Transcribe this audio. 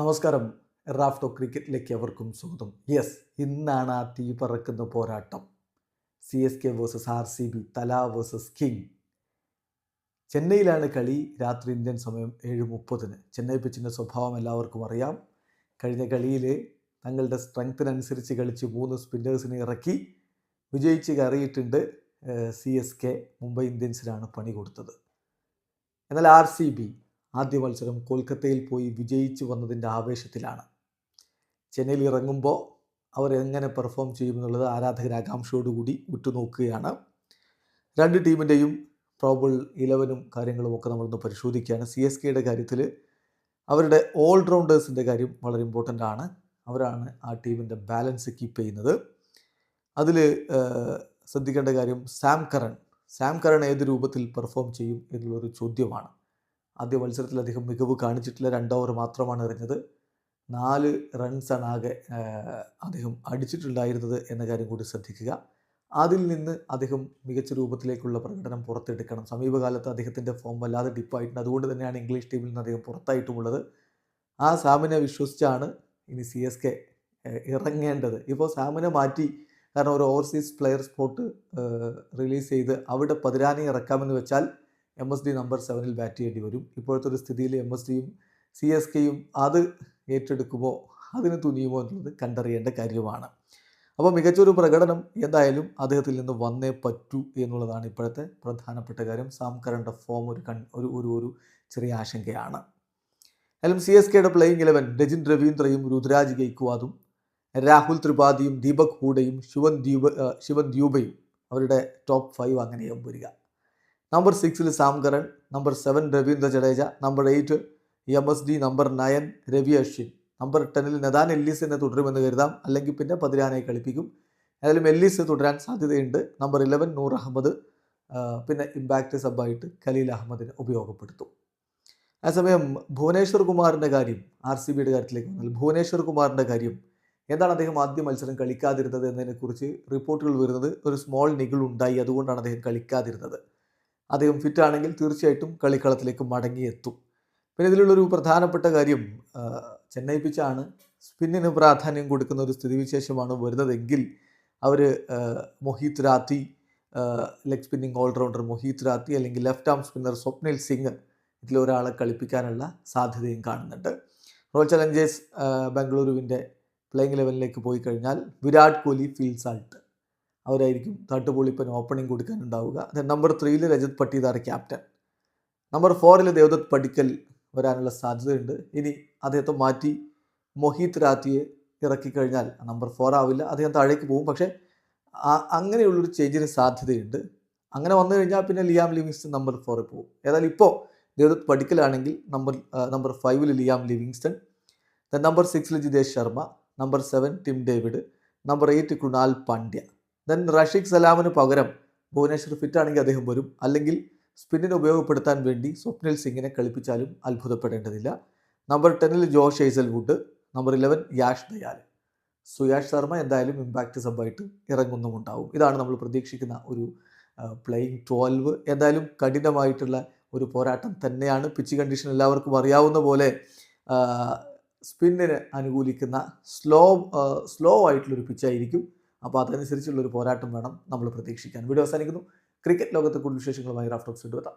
നമസ്കാരം. റാഫ്റ്റോ ക്രിക്കറ്റിലേക്ക് അവർക്കും സ്വാഗതം. യെസ് ഇന്നാണ് ആ തീ പറക്കുന്ന പോരാട്ടം. C S K versus R C B Thala versus king. ചെന്നൈയിലാണ് കളി. രാത്രി ഇന്ത്യൻ സമയം ഏഴ് മുപ്പതിന് ചെന്നൈ പിച്ചിന്റെ സ്വഭാവം എല്ലാവർക്കും അറിയാം. കഴിഞ്ഞ കളിയിൽ തങ്ങളുടെ സ്ട്രെങ്ത്തിനനുസരിച്ച് കളിച്ച് മൂന്ന് സ്പിന്നേഴ്സിനെ ഇറക്കി വിജയിച്ച് കയറിയിട്ടുണ്ട് സി എസ് കെ മുംബൈ ഇന്ത്യൻസിനാണ് പണി കൊടുത്തത്. എന്നാൽ ആർ സി ബി ആദ്യ മത്സരം കൊൽക്കത്തയിൽ പോയി വിജയിച്ചു വന്നതിന്റെ ആവേശത്തിലാണ്. ചെന്നൈയിൽ ഇറങ്ങുമ്പോൾ അവർ എങ്ങനെ പെർഫോം ചെയ്യുമെന്നുള്ളത് ആരാധകർ ആകാംക്ഷയോടുകൂടി ഉറ്റുനോക്കുകയാണ്. രണ്ട് ടീമിന്റെയും പ്രോബിൾ ഇലവനും കാര്യങ്ങളും ഒക്കെ നമ്മളൊന്ന് പരിശോധിക്കുകയാണ്. സി എസ് കെയുടെ കാര്യത്തിൽ അവരുടെ ഓൾറൗണ്ടേഴ്സിന്റെ കാര്യം വളരെ ഇമ്പോർട്ടന്റ് ആണ്. അവരാണ് ആ ടീമിന്റെ ബാലൻസ് കീപ്പ് ചെയ്യുന്നത്. അതിൽ ശ്രദ്ധിക്കേണ്ട കാര്യം സാം കരൺ. സാം കരൺ ഏത് രൂപത്തിൽ പെർഫോം ചെയ്യും എന്നുള്ളൊരു ചോദ്യമാണ്. ആദ്യ മത്സരത്തിൽ അദ്ദേഹം മികവ് കാണിച്ചിട്ടില്ല. രണ്ട് ഓവർ മാത്രമാണ് എറിഞ്ഞത്. നാല് റൺസാണ് ആകെ അദ്ദേഹം അടിച്ചിട്ടുണ്ടായിരുന്നത് എന്ന കാര്യം കൂടി ശ്രദ്ധിക്കുക. അതിൽ നിന്ന് അദ്ദേഹം മികച്ച രൂപത്തിലേക്കുള്ള പ്രകടനം പുറത്തെടുക്കണം. സമീപകാലത്ത് അദ്ദേഹത്തിന്റെ ഫോം വല്ലാതെ ഡിപ്പായിട്ടുണ്ട് അതുകൊണ്ട് തന്നെയാണ് ഇംഗ്ലീഷ് ടീമിൽ നിന്ന് അദ്ദേഹം പുറത്തായിട്ടുമുള്ളത്. ആ സാമിനെ വിശ്വസിച്ചാണ് ഇനി സി എസ് കെ ഇറങ്ങേണ്ടത്. ഇപ്പോൾ സാമിനെ മാറ്റി കാരണം ഒരു ഓവർസീസ് പ്ലെയർ സ്പോട്ട് റിലീസ് ചെയ്ത് അവിടെ പതിരാനെ ഇറക്കാമെന്ന് വെച്ചാൽ എം എസ് ഡി നമ്പർ സെവനിൽ ബാറ്റ് ചെയ്യേണ്ടി വരും. ഇപ്പോഴത്തെ ഒരു സ്ഥിതിയിൽ എം എസ് ഡിയും സി എസ് കെയും അത് ഏറ്റെടുക്കുമോ അതിന് തുനിയുമോ എന്നുള്ളത് കണ്ടറിയേണ്ട കാര്യമാണ്. അപ്പോൾ മികച്ചൊരു പ്രകടനം എന്തായാലും അദ്ദേഹത്തിൽ നിന്ന് വന്നേ പറ്റൂ എന്നുള്ളതാണ് ഇപ്പോഴത്തെ പ്രധാനപ്പെട്ട കാര്യം. സാം കറണ്ട ഫോം ഒരു കൺ ഒരു ഒരു ഒരു ചെറിയ ആശങ്കയാണ്. എന്നാലും സി എസ് കെയുടെ പ്ലേയിങ് ഇലവൻ രജിൻ രവീന്ദ്രയും രുദ്രാജ് ഗെയ്ക്വാദും രാഹുൽ ത്രിപാഠിയും ദീപക് ഹൂഡയും ശിവൻ ദ്യൂബ ശിവൻ ദ്യൂബയും അവരുടെ ടോപ്പ് ഫൈവ് അങ്ങനെയാവും വരിക. നമ്പർ സിക്സിൽ Sam Curran number seven Ravindra Jadeja number eight M S D number nine Ravi Ashwin number ടെന്നിൽ Nathan Ellis എന്നെ തുടരുമെന്ന് കരുതാം അല്ലെങ്കിൽ പിന്നെ പതിരാനെ കളിപ്പിക്കും. ഏതായാലും എല്ലീസ് തുടരാൻ സാധ്യതയുണ്ട്. നമ്പർ ഇലവൻ നൂർ അഹമ്മദ് പിന്നെ ഇമ്പാക്റ്റ് സബായിട്ട് ഖലീൽ അഹമ്മദിനെ ഉപയോഗപ്പെടുത്തും. അതേസമയം ഭുവനേശ്വർ കുമാറിന്റെ കാര്യം ആർ സി ബിയുടെ കാര്യത്തിലേക്ക് വന്നാൽ ഭുവനേശ്വർ കുമാറിന്റെ കാര്യം എന്താണ് അദ്ദേഹം ആദ്യ മത്സരം കളിക്കാതിരുന്നത് എന്നതിനെക്കുറിച്ച് റിപ്പോർട്ടുകൾ വരുന്നത് ഒരു സ്മോൾ നിഗിൾ ഉണ്ടായി അതുകൊണ്ടാണ് അദ്ദേഹം കളിക്കാതിരുന്നത്. അദ്ദേഹം ഫിറ്റാണെങ്കിൽ തീർച്ചയായിട്ടും കളിക്കളത്തിലേക്ക് മടങ്ങിയെത്തും. പിന്നെ ഇതിലുള്ളൊരു പ്രധാനപ്പെട്ട കാര്യം ചെന്നൈ പിച്ചാണ് സ്പിന്നിന് പ്രാധാന്യം കൊടുക്കുന്ന ഒരു സ്ഥിതിവിശേഷമാണ് വരുന്നതെങ്കിൽ അവർ Mohit Rathee leg spinning all rounder Mohit Rathee അല്ലെങ്കിൽ left arm spinner Swapnil Singh ഇതിലൊരാളെ കളിപ്പിക്കാനുള്ള സാധ്യതയും കാണുന്നുണ്ട്. റോയൽ ചലഞ്ചേഴ്സ് ബംഗളൂരുവിന്റെ പ്ലേയിങ് ലെവലിലേക്ക് പോയി കഴിഞ്ഞാൽ വിരാട് കോഹ്ലി ഫീൽസ് ആൾട്ട് അവരായിരിക്കും തേർഡ് ബോളിപ്പൻ ഓപ്പണിംഗ് കൊടുക്കാനുണ്ടാവുക. ദെൻ നമ്പർ ത്രീയിൽ രജത് പട്ടീദാർ ക്യാപ്റ്റൻ നമ്പർ ഫോറിൽ ദേവദത്ത് പടിക്കൽ വരാനുള്ള സാധ്യതയുണ്ട്. ഇനി അദ്ദേഹത്തെ മാറ്റി മൊഹീത് രാത്തിയെ ഇറക്കിക്കഴിഞ്ഞാൽ നമ്പർ ഫോർ ആവില്ല. അദ്ദേഹം താഴേക്ക് പോകും. പക്ഷേ അങ്ങനെയുള്ളൊരു ചേഞ്ചിന് സാധ്യതയുണ്ട്. അങ്ങനെ വന്നു കഴിഞ്ഞാൽ പിന്നെ ലിയാം ലിവിങ്സ്റ്റൺ നമ്പർ ഫോറിൽ പോകും. ഏതായാലും ഇപ്പോൾ ദേവദത്ത് പടിക്കലാണെങ്കിൽ നമ്പർ നമ്പർ ഫൈവിൽ ലിയാം ലിവിങ്സ്റ്റൺ. ദെൻ നമ്പർ സിക്സിൽ Jitesh Sharma. Number seven Tim David. Number eight Krunal Pandya. Then Rasikh സലാമിന് പകരം ഭുവനേശ്വർ ഫിറ്റ് ആണെങ്കിൽ അദ്ദേഹം വരും. അല്ലെങ്കിൽ സ്പിന്നിനെ ഉപയോഗപ്പെടുത്താൻ വേണ്ടി സ്വപ്നിൽ സിംഗിനെ കളിപ്പിച്ചാലും അത്ഭുതപ്പെടേണ്ടതില്ല. Number ടെന്നിൽ Josh Hazlewood number eleven Yash Dayal. Suyash Sharma എന്തായാലും ഇമ്പാക്റ്റ് സബായിട്ട് ഇറങ്ങുന്നുമുണ്ടാവും. ഇതാണ് നമ്മൾ പ്രതീക്ഷിക്കുന്ന ഒരു പ്ലേയിങ് ട്വൽവ് എന്തായാലും കഠിനമായിട്ടുള്ള ഒരു പോരാട്ടം തന്നെയാണ്. പിച്ച് കണ്ടീഷൻ എല്ലാവർക്കും അറിയാവുന്ന പോലെ സ്പിന്നിന് അനുകൂലിക്കുന്ന സ്ലോ സ്ലോ ആയിട്ടുള്ളൊരു പിച്ചായിരിക്കും അപ്പോൾ അതനുസരിച്ചുള്ളൊരു പോരാട്ടം വേണം നമ്മൾ പ്രതീക്ഷിക്കാൻ. വീഡിയോ അവസാനിക്കുന്നു. ക്രിക്കറ്റ് ലോകത്തെ കൂടുതൽ വിശേഷങ്ങളുമായി റാഫ്റ്റോക്സ് എടുത്താം